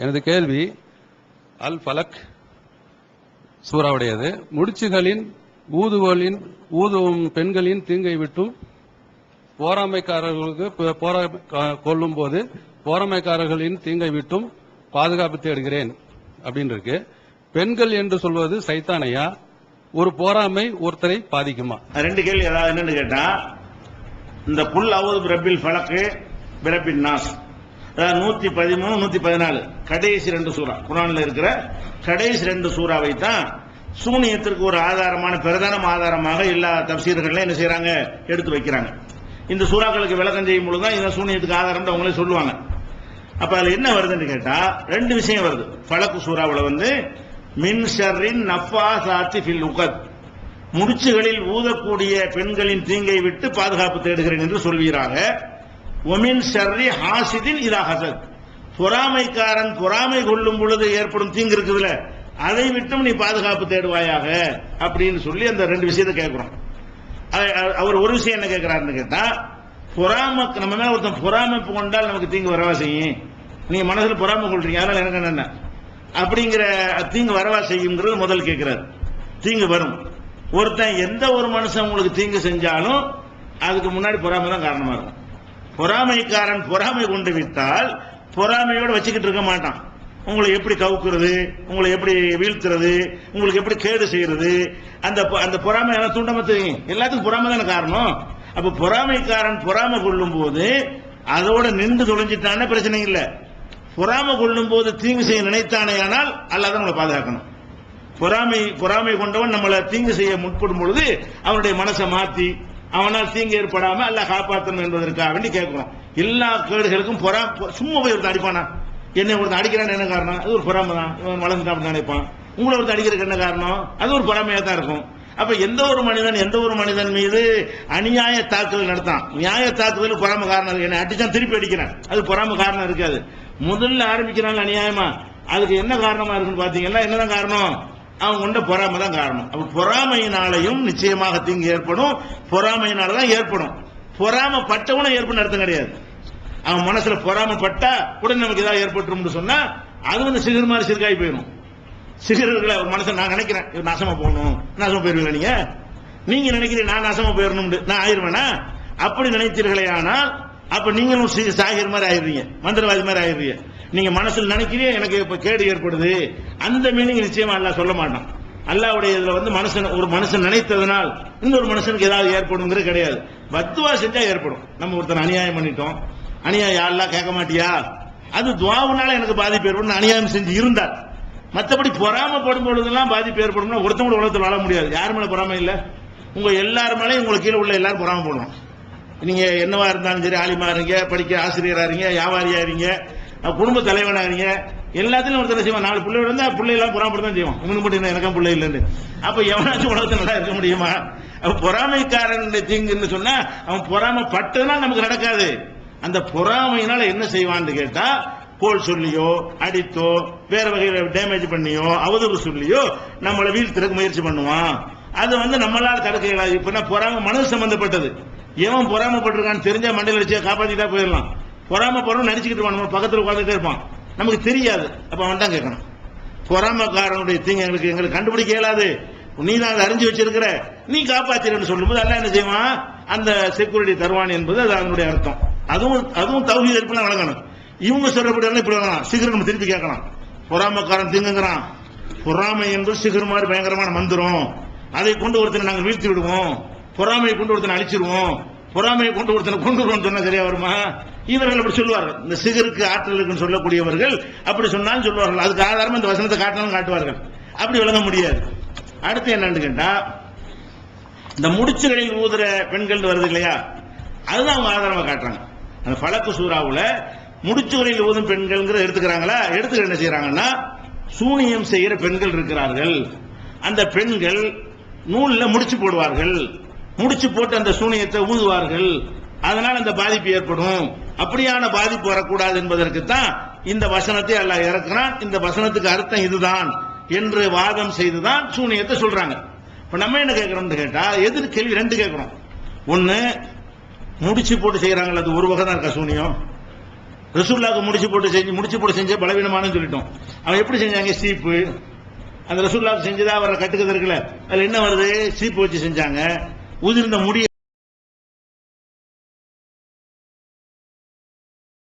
எனது கேள்வி அல் ஃபலக் சூறாவுடையது. முடிச்சுகளின் ஊதுவலின் ஊதுவும் பெண்களின் தீங்கை விட்டும் போராமைக்காரர்களுக்கு போரா கா- போது போராமைக்காரர்களின் தீங்கை விட்டும் பாதுகாப்பு தேடுகிறேன் அப்படின்னு இருக்கு பெண்கள் என்று சொல்வது சைத்தானையா? ஒரு போராமை ஒருத்தரை பாதிக்குமா? ரெண்டு கேள்வி ஏதாவது என்னன்னு கேட்டா இந்த புல் அவது பிரபில் பழக்கு பிரபின் நாஸ். நூத்தி பதிமூணு நூத்தி பதினாலு. கடைசி ரெண்டு சூறா. குரான்ல இருக்கிற கடைசி ரெண்டு சூறாவை தான் சூனியத்திற்கு ஒரு ஆதாரமான பிரதான ஆதாரமாக எல்லா தப்சீர்களையும் என்ன செய்யறாங்க எடுத்து வைக்கிறாங்க. இந்த சூறாக்களுக்கு விளக்கம் செய்யும் பொழுது தான் இந்த சூனியத்துக்கு ஆதாரம் அவங்களே சொல்லுவாங்க. அப்ப அதுல என்ன வருதுன்னு கேட்டா ரெண்டு விஷயம் வருது. பழக்கு சூறாவில் வந்து மின்சரின் நஃபா சாத்தி ஃபில் உகத். முடிச்சுகளில் ஊதக்கூடிய பெண்களின் தீங்கை விட்டு பாதுகாப்பு தேடுகிறேன் என்று சொல்கிறாங்க. ஒமின் ஷர்ரி ஹாசிதின் இதா ஹசத் பொறாமைக்காரன் பொறாமை கொள்ளும் பொழுது ஏற்படும் தீங்கு இருக்குதுல அதை விட்டும் நீ பாதுகாப்பு தேடுவாயாக அப்படின்னு சொல்லி அந்த ரெண்டு விஷயத்தை கேட்கிறோம் அவர் ஒரு விஷயம் என்ன கேட்கிறாருன்னு கேட்டா பொறாம நம்ம மேல ஒருத்தன் பொறாமைப்பு கொண்டால் நமக்கு தீங்கு வரவா செய்யும்? நீங்க மனசுல பொறாமை கொள்றீங்க அதனால எனக்கு என்ன? அப்படிங்கிற தீங்கு வரவா செய்யுங்கிறது முதல் கேட்கிறார். தீங்கு வரும். ஒருத்தன் எந்த ஒரு மனுஷன் உங்களுக்கு தீங்கு செஞ்சாலும் அதுக்கு முன்னாடி பொறாமை தான் காரணமா இருக்கும். பொறாமைக்காரன் பொறாமை கொண்டு விட்டால் பொறாமையோடு வச்சுக்கிட்டு இருக்க மாட்டான். உங்களை எப்படி கவுக்குறது? உங்களை எப்படி வீழ்த்துறது? உங்களுக்கு எப்படி கேடு செய்யறது? அந்த அந்த பொறாமை எல்லாம் தூண்டாம தெரியும் எல்லாத்துக்கும் பொறாமை தானே காரணம்? அப்ப பொறாமைக்காரன் பொறாமை கொள்ளும் போது அதோட நின்று தொலைஞ்சிட்டானே பிரச்சனை இல்லை. பொறாமை கொள்ளும் போது தீங்கு செய்ய நினைத்தானே ஆனால் அல்லாத உங்களை பாதுகாக்கணும். பொறாமை பொறாமை கொண்டவன் நம்மளை தீங்கு செய்ய முற்படும் பொழுது அவனுடைய மனசை மாற்றி அவனால் தீங்கு ஏற்படாம அல்ல காப்பாற்றணும் என்பதற்காக வேண்டி கேட்கிறோம். எல்லா கேடுகளுக்கும் பொறா சும்மா போய் ஒருத்தர் அடிப்பானா? என்னை ஒருத்தர் அடிக்கிறான்னு என்ன காரணம்? அது ஒரு பொறாமை தான். இவன் வளர்ந்துட்டான் நினைப்பான் உங்களை ஒருத்தர் அடிக்கிறதுக்கு என்ன காரணம்? அது ஒரு பொறாமையாக தான் இருக்கும். அப்ப எந்த ஒரு மனிதன் எந்த ஒரு மனிதன் மீது அநியாய தாக்குதல் நடத்தான். நியாய தாக்குதல் பொறாம காரணம் இருக்கு. என்னை அடிச்சான் திருப்பி அடிக்கிறேன். அது பொறாம காரணம் இருக்காது. முதல்ல ஆரம்பிக்கிறாங்க அநியாயமா. அதுக்கு என்ன காரணமா இருக்குன்னு பாத்தீங்கன்னா என்னதான் காரணம்? அவன் கொண்ட பொறாமை தான் காரணம். அப்ப பொறாமையினாலையும் நிச்சயமாக தீங்கு ஏற்படும். பொறாமையினால தான் ஏற்படும். பொறாமை பட்டவனும் ஏற்படும் அர்த்தம் கிடையாது. அவன் மனசுல பொறாமப்பட்டா உடனே நமக்கு ஏதாவது ஏற்பட்டுரும்னு சொன்னா அது வந்து சிகர் மாதிரி சிறுகாய் போயிடும். சிகர்களை ஒரு மனசை நான் நினைக்கிறேன் நாசமா போகணும் நாசமா போயிருவீங்க நீங்க? நீங்க நினைக்கிறீங்க நான் நாசமா போயிடணும் நான் ஆயிருவேனா? அப்படி நினைத்தீர்களே ஆனால் அப்ப நீங்களும் சாகிற சாகிர் மாதிரி ஆயிடுறீங்க மந்திரவாதி மாதிரி ஆயிடுறீங்க நீங்க மனசில் நினைக்கிறீங்க எனக்கு இப்ப கேடு ஏற்படுது. அந்த மீனிங் நிச்சயமா அல்லா சொல்ல மாட்டான். அல்லாவுடைய இதுல வந்து மனுஷன் ஒரு மனுஷன் நினைத்ததனால் இன்னொரு மனுஷனுக்கு ஏதாவது ஏற்படுங்கிறது கிடையாது. பத்துவா செஞ்சா ஏற்படும். நம்ம ஒருத்தன் அநியாயம் பண்ணிட்டோம். அநியாயம் யாரெல்லாம் கேட்க மாட்டியா? அது துவாவுனால எனக்கு பாதிப்பு ஏற்படும். அநியாயம் செஞ்சு இருந்தார் மற்றபடி பொறாமப்படும் பொழுதெல்லாம் பாதிப்பு ஏற்படும்னா ஒருத்தவங்க உலகத்தில் வாழ முடியாது. யார் மேல பொறாமை இல்லை? உங்க எல்லார் மேலேயும் உங்களுக்கு கீழே உள்ள எல்லாரும் பொறாம போடணும். நீங்க என்னவா இருந்தாலும் சரி ஆலிமா இருங்க படிக்க ஆசிரியராக இருங்க வியாபாரியா இருங்க குடும்ப தலைவனாக இருங்க எல்லாத்துலயும் ஒருத்தர் செய்வான்? நாலு பிள்ளை இருந்தா பிள்ளை எல்லாம் பொறாமப்பட்டு தான் செய்வோம் இவனு மட்டும் என்ன எனக்கும் பிள்ளை இல்லைன்னு. அப்ப எவனாச்சும் உலகத்தில் நல்லா இருக்க முடியுமா? அப்ப பொறாமைக்காரன் தீங்குன்னு சொன்னா அவன் பொறாமைப்பட்டதுனா நமக்கு நடக்காது. அந்த பொறாமையினால என்ன செய்வான்னு கேட்டா கோல் சொல்லியோ அடித்தோ வேற வகையில டேமேஜ் பண்ணியோ அவதூறு சொல்லியோ நம்மளை வீழ்த்துறதுக்கு முயற்சி பண்ணுவான். அது வந்து நம்மளால தடுக்க இயலாது. இப்ப பொறாம மனது சம்பந்தப்பட்டது. எவன் பொறாமப்பட்டிருக்கான்னு தெரிஞ்சா மண்டையில வச்சு காப்பாத்திட்டா போயிடலாம். பொறாமப்படுறோம் நடிச்சுக்கிட்டு இருப்பான். நம்ம பக்கத்துல உட்காந்துட்டே இருப்பான். நமக்கு தெரியாது. அப்ப அவன் தான் கேட்கணும். பொறாமக்காரனுடைய தீங்கு எங்களுக்கு எங்களுக்கு கண்டுபிடிக்க இயலாது. நீ தான் அதை அறிஞ்சு வச்சிருக்கிற. நீ காப்பாத்திரன்னு சொல்லும்போது அல்ல என்ன செய்வான்? அந்த செக்யூரிட்டி தருவான் என்பது அது அதனுடைய அர்த்தம். அதுவும் அதுவும் தகுதி இருப்பினா வழங்கணும். இவங்க சொல்றபடி இப்படி வழங்கலாம். சீக்கிரம் நம்ம திருப்பி கேட்கலாம். பொறாமக்காரன் திங்குங்கிறான். பொறாமை என்பது சிகர் மாதிரி பயங்கரமான மந்திரம். அதை கொண்டு ஒருத்தனை நாங்கள் வீழ்த்தி விடுவோம். பொறாமையை கொண்டு ஒருத்தனை அழிச்சிருவோம். பொறாமையை கொண்டு ஒருத்தனை கொண்டு வருவோம் சொன்னா சரியா வருமா? இவர்கள் அப்படி சொல்லுவார்கள். இந்த சிகருக்கு ஆற்றல் இருக்குன்னு சொல்லக்கூடியவர்கள் அப்படி சொன்னாலும் சொல்லுவார்கள். அதுக்கு ஆதாரம் இந்த வசனத்தை காட்டினாலும் காட்டுவார்கள். அப்படி விளங்க முடியாது. அடுத்து என்னன்னு கேட்டா இந்த முடிச்சுகளில் ஊதுற பெண்கள் வருது இல்லையா? அதுதான் அவங்க ஆதாரமா காட்டுறாங்க. அந்த பழக்கு சூறாவுல முடிச்சுகளில் ஊதும் பெண்கள்ங்கிறத எடுத்துக்கிறாங்களா? எடுத்துக்க என்ன செய்யறாங்கன்னா சூனியம் செய்யற பெண்கள் இருக்கிறார்கள். அந்த பெண்கள் நூலில் முடிச்சு போடுவார்கள். முடிச்சு போட்டு அந்த சூனியத்தை ஊதுவார்கள். அதனால் அந்த பாதிப்பு ஏற்படும். அப்படியான பாதிப்பு வரக்கூடாது என்பதற்குத்தான் இந்த வசனத்தை அல்லாஹ் இறக்குறான். இந்த வசனத்துக்கு அர்த்தம் இதுதான் என்று வாதம் செய்துதான் சூனியத்தை சொல்றாங்க. இப்ப நம்ம என்ன கேட்கிறோம்னு கேட்டா எதிர் கேள்வி ரெண்டு கேட்கிறோம். ஒன்னு முடிச்சு போட்டு செய்யறாங்களா அது ஒரு வகை தான் இருக்கா சூனியம்? ரசூல்லாவுக்கு முடிச்சு போட்டு செஞ்சு முடிச்சு போட்டு செஞ்ச பலவீனமானு சொல்லிட்டோம். அவன் எப்படி செஞ்சாங்க? சீப்பு. அந்த ரசூல்லாவுக்கு செஞ்சதா அவரை கட்டுக்கிறது இருக்குல்ல அதுல என்ன வருது? சீப்பு வச்சு செஞ்சாங்க. உதிர்ந்த முடி